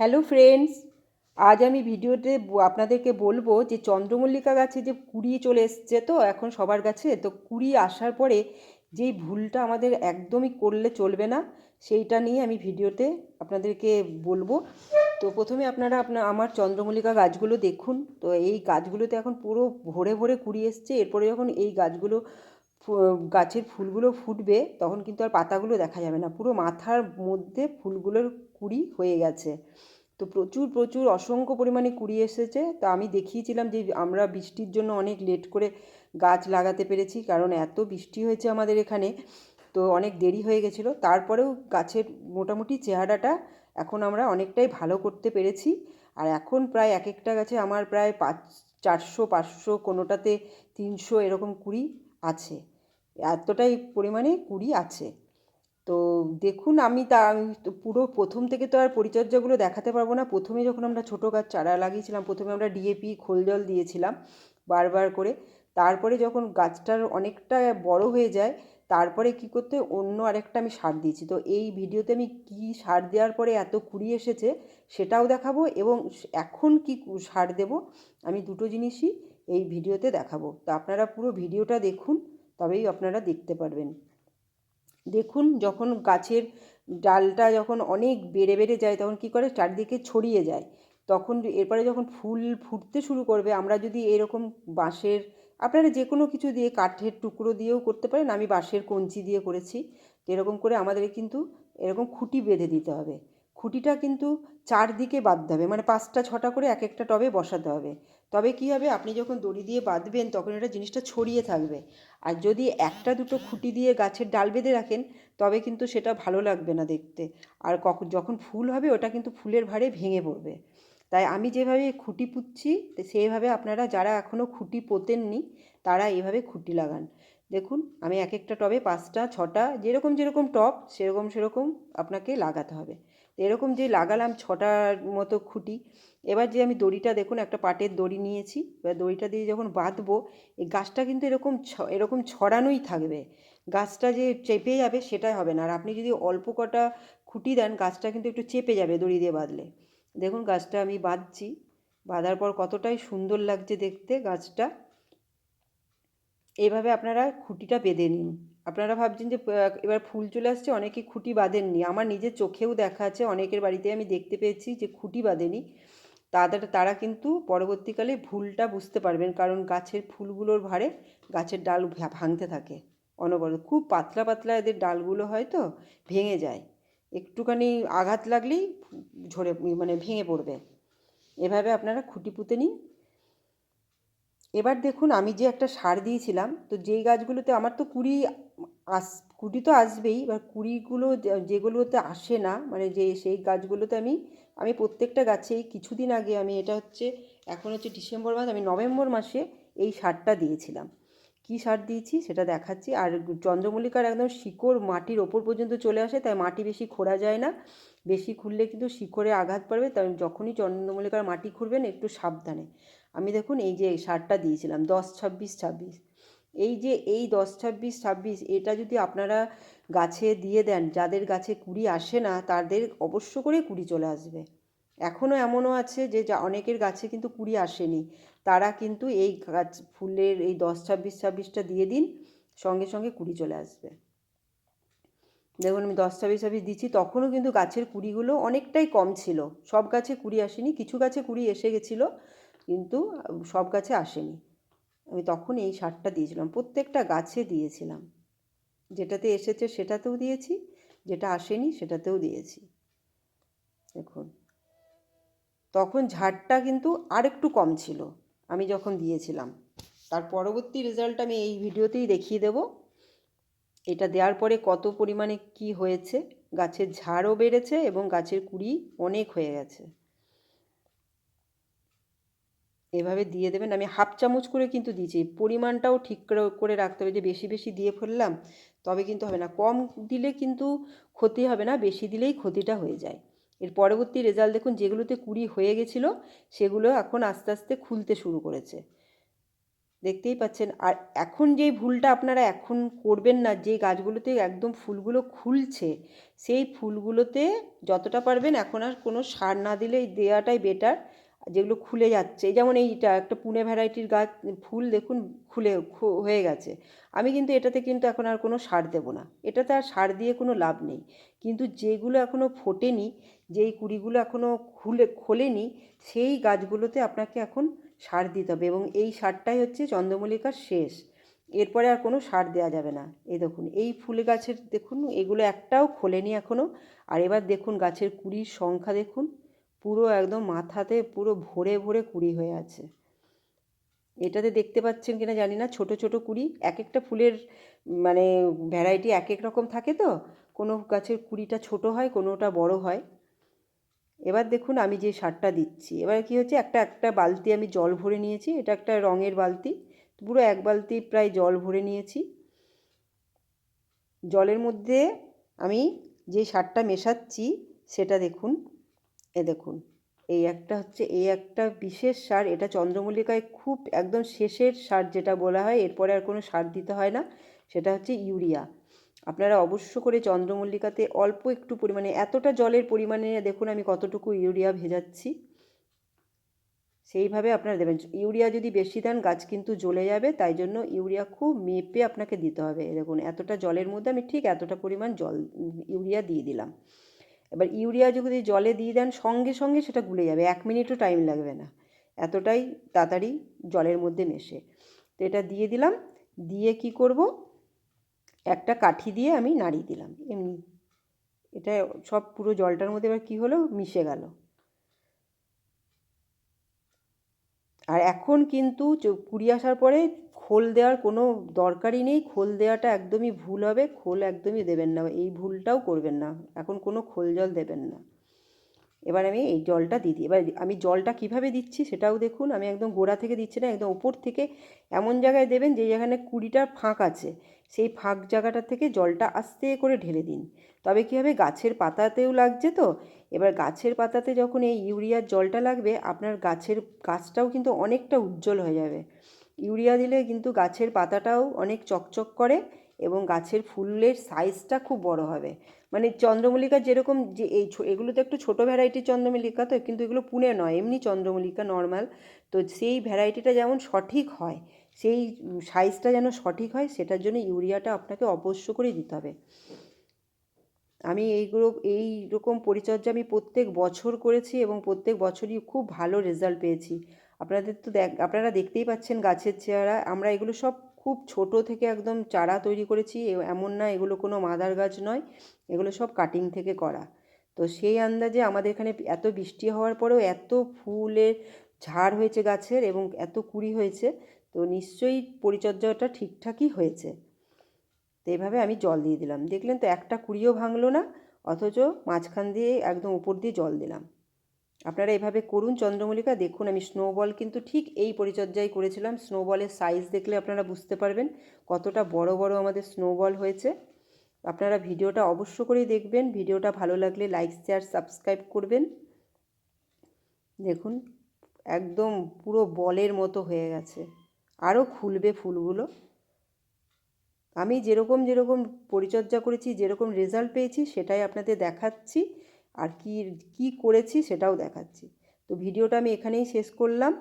Hello friends, আজ আমি ভিডিওতে আপনাদেরকে বলব যে চন্দ্রমল্লিকা গাছে যে কুড়ি চলে এসছে তো এখন সবার কাছে, তো কুড়ি আসার পরে যেই ভুলটা আমাদের একদমই করলে চলবে না, সেইটা নিয়ে আমি ভিডিওতে আপনাদেরকে বলব। তো প্রথমে আপনারা আপনার আমার চন্দ্রমল্লিকা গাছগুলো দেখুন, তো এই গাছগুলোতে এখন পুরো ভরে ভরে কুড়ি এসছে, এরপরে যখন এই গাছগুলো গাছের ফুলগুলো ফুটবে, তখন কিন্তু আর পাতাগুলো দেখা যাবে না, পুরো মাথার মধ্যে ফুলগুলোর কুড়ি হয়ে গেছে। তো প্রচুর প্রচুর অসংখ্য পরিমাণে কুড়ি এসেছে। তো আমি দেখিয়েছিলাম যে আমরা বৃষ্টির জন্য অনেক লেট করে গাছ লাগাতে পেরেছি, কারণ এত বৃষ্টি হয়েছে আমাদের এখানে। তো অনেক দেরি হয়ে গেছিল। তারপরেও গাছের মোটামুটি চেহারাটা এখন আমরা অনেকটাই ভালো করতে পেরেছি। আর এখন প্রায় এক একটা গাছে আমার প্রায় পাঁচ, চারশো, পাঁচশো, কোনোটাতে তিনশো এরকম কুড়ি আছে। এতটাই পরিমাণে কুড়ি আছে। তো দেখুন, আমি তা পুরো প্রথম থেকে তো আর পরিচর্যাগুলো দেখাতে পারব না। প্রথমে যখন আমরা ছোটো গাছ চারা লাগিয়েছিলাম, প্রথমে আমরা ডিএপি খোল জল দিয়েছিলাম বারবার করে। তারপরে যখন গাছটার অনেকটা বড় হয়ে যায়, তারপরে কি করতে অন্য আরেকটা আমি সার দিয়েছি। তো এই ভিডিওতে আমি কি সার দেওয়ার পরে এত কুড়ি এসেছে সেটাও দেখাবো এবং এখন কি, সার দেব, আমি দুটো জিনিসই এই ভিডিওতে দেখাবো। তো আপনারা পুরো ভিডিওটা দেখুন, তবেই আপনারা দেখতে পারবেন। দেখুন যখন গাছের ডালটা যখন অনেক বেড়ে বেড়ে যায় তখন কি করে? চারদিকে ছড়িয়ে যায়। তখন এরপরে যখন ফুল ফুটতে শুরু করবে, আমরা যদি এরকম বাঁশের, আপনারা যে কোনো কিছু দিয়ে কাঠের টুকরো দিয়েও করতে পারেন, আমি বাঁশের কঞ্চি দিয়ে করেছি। এরকম করে আমাদের কিন্তু এরকম খুঁটি বেঁধে দিতে হবে। খুঁটিটা কিন্তু চারদিকে বাঁধতে হবে মানে পাঁচটা ছটা করে এক একটা টবে বসাতে হবে। তবে কি হবে? আপনি যখন দড়ি দিয়ে বাঁধবেন, তখন এটা জিনিসটা ছড়িয়ে থাকবে। আর যদি একটা দুটো খুঁটি দিয়ে গাছের ডাল বেঁধে রাখেন, তবে কিন্তু সেটা ভালো লাগবে না দেখতে। আর কখন যখন ফুল হবে, ওটা কিন্তু ফুলের ভারে ভেঙে পড়বে। তাই আমি যেভাবে খুঁটি পুঁতছি সেইভাবে আপনারা যারা এখনও খুঁটি পোতেননি, তারা এইভাবে খুঁটি লাগান। দেখুন, আমি এক একটা টবে পাঁচটা, ছটা, যেরকম যেরকম টব সেরকম সেরকম আপনাকে লাগাতে হবে। এরকম যে লাগালাম ছটার মতো খুঁটি, এবার যে আমি দড়িটা দেখুন, একটা পাটের দড়ি নিয়েছি, এবার দড়িটা দিয়ে যখন বাঁধবো, এই গাছটা কিন্তু এরকম এরকম ছড়ানোই থাকবে। গাছটা যে চেপে যাবে, সেটাই হবে না। আর আপনি যদি অল্প কটা খুঁটি দেন, গাছটা কিন্তু একটু চেপে যাবে দড়ি দিয়ে বাঁধলে। দেখুন, গাছটা আমি বাঁধছি, বাঁধার পর কতটাই সুন্দর লাগছে দেখতে গাছটা। এইভাবে আপনারা খুঁটিটা বেঁধে নিন। আপনারা ভাবছেন যে এবার ফুল চলে আসছে, অনেকে খুঁটি বাঁধেননি। আমার নিজের চোখেও দেখা আছে, অনেকের বাড়িতে আমি দেখতে পেয়েছি যে খুঁটি বাঁধেনি। তাদের, তারা কিন্তু পরবর্তীকালে ভুলটা বুঝতে পারবেন, কারণ গাছের ফুলগুলোর ভারে গাছের ডাল ভাঙতে থাকে অনবরত। খুব পাতলা পাতলা এদের ডালগুলো হয় তো, ভেঙে যায়। একটুখানি আঘাত লাগলেই ঝরে মানে ভেঙে পড়বে। এভাবে আপনারা খুঁটি পুঁতে নিন। এবার দেখুন আমি যে একটা সার দিয়েছিলাম, তো যেই গাছগুলোতে আমার তো কুড়ি আস, কুড়ি তো আসবেই, এবার কুড়িগুলো যেগুলোতে আসে না মানে যে সেই গাছগুলোতে আমি আমি প্রত্যেকটা গাছেই কিছুদিন আগে আমি এটা হচ্ছে, এখন হচ্ছে ডিসেম্বর মাস, আমি নভেম্বর মাসে এই সারটা দিয়েছিলাম। কী সার দিয়েছি সেটা দেখাচ্ছি, আর চন্দ্রমল্লিকার একদম শিকড় মাটির ওপর পর্যন্ত চলে আসে, তাই মাটি বেশি খোঁড়া যায় না, বেশি খুললে কিন্তু শিকড়ে আঘাত পড়বে, তাই যখনই চন্দ্রমল্লিকার মাটি খুঁড়বেন একটু সাবধানে। আমি দেখুন এই যে সারটা দিয়েছিলাম, দশ, ছাব্বিশ ছাব্বিশ। এই যে এই দশ, ছাব্বিশ ছাব্বিশ, এটা যদি আপনারা গাছে দিয়ে দেন, যাদের গাছে কুড়ি আসে না, তাদের অবশ্য করে কুড়ি চলে আসবে। এখনও এমনও আছে যে যা, অনেকের গাছে কিন্তু কুড়ি আসেনি। তারা কিন্তু এই গাছ, ফুলের এই দশ, ছাব্বিশ, ছাব্বিশটা দিয়ে দিন, সঙ্গে সঙ্গে কুড়ি চলে আসবে। দেখুন আমি দশ, ছাব্বিশ ছাব্বিশ দিচ্ছি, তখনও কিন্তু গাছের কুড়িগুলো অনেকটাই কম ছিল। সব গাছে কুড়ি আসেনি, কিছু গাছে কুড়ি এসে গেছিল। কিন্তু সব গাছে আসেনি। আমি তখন এই সারটা দিয়েছিলাম, প্রত্যেকটা গাছে দিয়েছিলাম। যেটাতে এসেছে সেটাতেও দিয়েছি, যেটা আসেনি সেটাতেও দিয়েছি। দেখুন, তখন ঝাড়টা কিন্তু আরেকটু কম ছিল, আমি যখন দিয়েছিলাম। তার পরবর্তী রেজাল্ট আমি এই ভিডিওতেই দেখিয়ে দেব। এটা দেওয়ার পরে কত পরিমাণে কি হয়েছে, গাছের ঝাড়ও বেড়েছে এবং গাছের কুড়ি অনেক হয়ে গেছে। এভাবে দিয়ে দেবেন। আমি হাফ চামচ করে কিন্তু দিয়েছি। পরিমাণটাও ঠিক করে- রাখতে হবে যে, বেশি বেশি দিয়ে ফেললাম, তবে কিন্তু হবে না। কম দিলে কিন্তু ক্ষতি হবে না, বেশি দিলেই ক্ষতিটা হয়ে যায়। এর পরবর্তী রেজাল্ট দেখুন, যেগুলোতে কুড়ি হয়ে গেছিল, সেগুলো এখন আস্তে আস্তে খুলতে শুরু করেছে। দেখতেই পাচ্ছেন, আর এখন যেই ভুলটা আপনারা এখন করবেন না যে গাছগুলোতে একদম ফুলগুলো খুলছে, সেই ফুলগুলোতে যতটা পারবেন এখন আর কোনো সার না দিলেই দেওয়াটাই বেটার যেগুলো খুলে যাচ্ছে, যেমন এইটা একটা পুনে ভ্যারাইটির গাছ, ফুল দেখুন খুলে হয়ে গেছে। আমি কিন্তু এটাতে কিন্তু এখন আর কোনো সার দেবো না। এটাতে আর সার দিয়ে কোনো লাভ নেই। কিন্তু যেগুলো এখনও ফোটেনি, যেই কুড়িগুলো এখনও খুলে, খোলেনি, সেই গাছগুলোতে আপনাকে এখন সার দিতে হবে এবং এই সারটাই হচ্ছে চন্দ্রমল্লিকার শেষ। এরপরে আর কোনো সার দেওয়া যাবে না। এই দেখুন, এই ফুল গাছের দেখুন, এগুলো একটাও খোলেনি এখনও আর এবার দেখুন গাছের কুড়ির সংখ্যা দেখুন। পুরো একদম মাথাতে পুরো ভরে ভরে কুড়ি হয়ে আছে। এটাতে দেখতে পাচ্ছেন কিনা জানি না, ছোট ছোট কুড়ি এক একটা ফুলের মানে ভ্যারাইটি এক এক রকম থাকে তো, কোনো গাছের কুড়িটা ছোট হয়, কোনোটা বড় হয়। এবার দেখুন আমি যে সারটা দিচ্ছি, এবার কি হচ্ছে, একটা একটা বালতি আমি জল ভরে নিয়েছি, এটা একটা রঙের বালতি, পুরো এক বালতি প্রায় জল ভরে নিয়েছি। জলের মধ্যে আমি যে সারটা মেশাচ্ছি, সেটা দেখুন এ দেখুন, এই একটা হচ্ছে, এই একটা বিশেষ সার, এটা চন্দ্রমল্লিকায় খুব একদম শেষের সার যেটা বলা হয়, এরপরে আর কোনো সার দিতে হয় না, সেটা হচ্ছে ইউরিয়া। আপনারা অবশ্য করে চন্দ্রমল্লিকাতে অল্প একটু পরিমাণে, এতটা জলের পরিমাণে দেখুন আমি কতটুকু ইউরিয়া ভেজাচ্ছি। সেইভাবে আপনারা দেবেন, ইউরিয়া যদি বেশি দেন, গাছ কিন্তু জ্বলে যাবে, তাই জন্য ইউরিয়া খুব মেপে আপনাকে দিতে হবে। দেখুন, এতটা জলের মধ্যে আমি ঠিক এতটা পরিমাণ জল, ইউরিয়া দিয়ে দিলাম। এবার ইউরিয়া যদি জলে দিয়ে দেন, সঙ্গে সঙ্গে সেটা গুলে যাবে, এক মিনিটও টাইম লাগবে না। এতটাই তাড়াতাড়ি জলের মধ্যে মেশে। তো এটা দিয়ে দিলাম, দিয়ে কি করব? একটা কাঠি দিয়ে আমি নাড়িয়ে দিলাম, এমনি। এটা সব পুরো জলটার মধ্যে এবার কী হলো? মিশে গেল। আর এখন কিন্তু কুড়ি আসার পরে খোল দেওয়ার কোনো দরকারই নেই। খোল দেওয়াটা একদমই ভুল হবে, খোল একদমই দেবেন না। এই ভুলটাও করবেন না। এখন কোনো খোল জল দেবেন না। এবার আমি এই জলটা দিয়ে দিই। এবার আমি জলটা কীভাবে দিচ্ছি সেটাও দেখুন। আমি একদম গোড়া থেকে দিচ্ছি না, একদম ওপর থেকে। এমন জায়গায় দেবেন যে যেখানে কুড়িটার ফাঁক আছে। সেই ফাঁক জায়গাটা থেকে জলটা আস্তে করে ঢেলে দিন। তবে কী হবে? গাছের পাতাতেও লাগছে তো। এবার গাছের পাতাতে যখন এই ইউরিয়ার জলটা লাগবে, আপনার গাছের গাছটাও কিন্তু অনেকটা উজ্জ্বল হয়ে যাবে। ইউরিয়া দিলে কিন্তু গাছের পাতাটাও অনেক চকচক করে এবং গাছের ফুলের সাইজটা খুব বড় হবে। মানে চন্দ্রমল্লিকা যেরকম যে এই এগুলো তো একটু ছোটো ভ্যারাইটির চন্দ্রমল্লিকা তো, কিন্তু এগুলো পুনে নয়, এমনি চন্দ্রমল্লিকা নর্মাল। তো সেই ভ্যারাইটিটা যেমন সঠিক হয় সেই সাইজটা যেন সঠিক হয়, সেটার জন্য ইউরিয়াটা আপনাকে অবশ্য করেই দিতে হবে। আমি এইগুলো, এই রকম পরিচর্যা আমি প্রত্যেক বছর করেছি এবং প্রত্যেক বছরই খুব ভালো রেজাল্ট পেয়েছি। আপনাদের তো দেখ, আপনারা দেখতেই পাচ্ছেন গাছের চেহারা। আমরা এগুলো সব খুব ছোট থেকে একদম চারা তৈরি করেছি এমন না এগুলো কোনো মাদার গাছ নয়, এগুলো সব কাটিং থেকে করা। তো সেই আন্দাজে আমাদের এখানে এত বৃষ্টি হওয়ার পরেও এত ফুলের ঝাড় হয়েছে গাছের এবং এত কুড়ি হয়েছে তো নিশ্চয়ই পরিচর্যাটা ঠিকঠাকই হয়েছে। তো এইভাবে আমি জল দিয়ে দিলাম। দেখলেন তো একটা কুড়িও ভাঙলো না, অথচ মাঝখান দিয়ে একদম উপর দিয়ে জল দিলাম। আপনারা এভাবে করুন, চন্দ্রমল্লিকা, দেখুন আমি স্নোবল কিন্তু ঠিক এই পরিচর্যাই করেছিলাম। স্নোবলের সাইজ দেখলে আপনারা বুঝতে পারবেন কতটা বড় বড় আমাদের স্নোবল হয়েছে। আপনারা ভিডিওটা অবশ্য করেই দেখবেন। ভিডিওটা ভালো লাগলে লাইক শেয়ার সাবস্ক্রাইব করবেন। দেখুন, একদম পুরো বলের মতো হয়ে গেছে। আরও খুলবে ফুলগুলো। আমি যেরকম যেরকম পরিচর্যা করেছি, যেরকম রেজাল্ট পেয়েছি, সেটাই আপনাদের দেখাচ্ছি। আর কি কি করেছি সেটাও দেখাচ্ছি। তো ভিডিওটা আমি এখানেই শেষ করলাম।